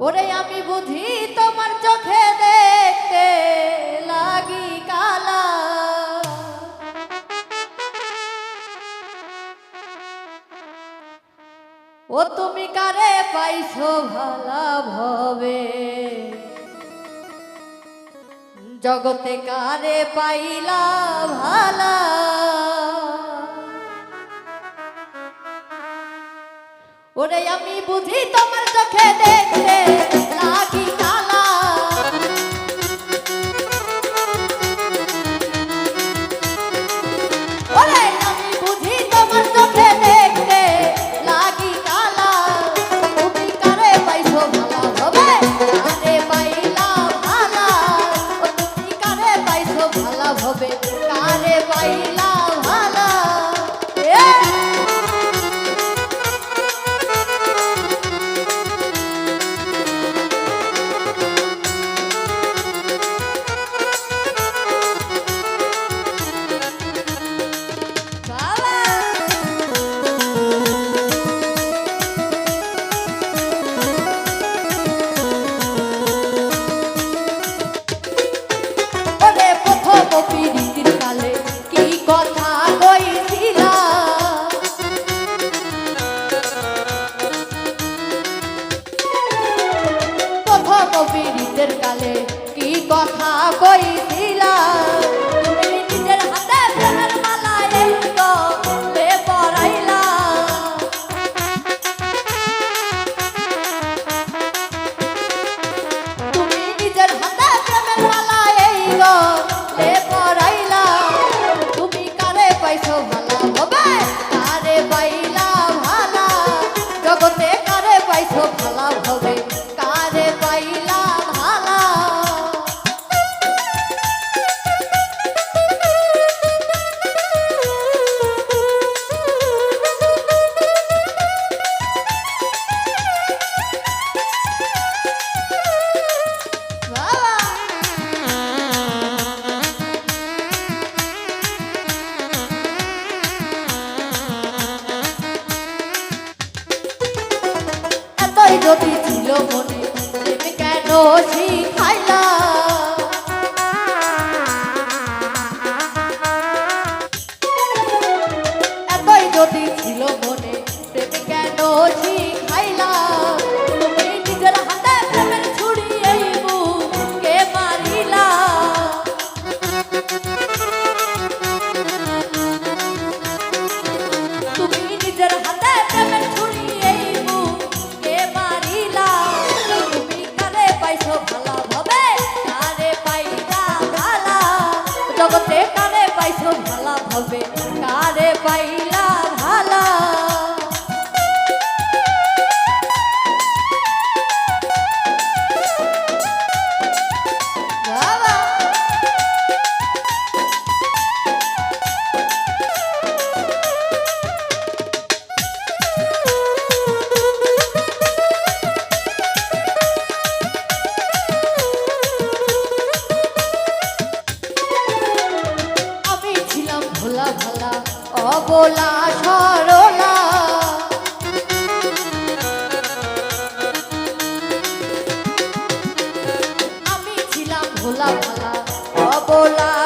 ওরে আমি বুঝি তোমার চোখে দেখতে লাগি কালা। ও তুমি কারে পাইছো ভালা ভবে? জগতে কারে পাইলা ভালা? ওরে আমি বুঝি তোমার চোখে দেখে কথা কইছে বসি হবে কারে পাইলা ভালা অবলা সরলা। আমি ছিলাম ভোলা ভালা অবলা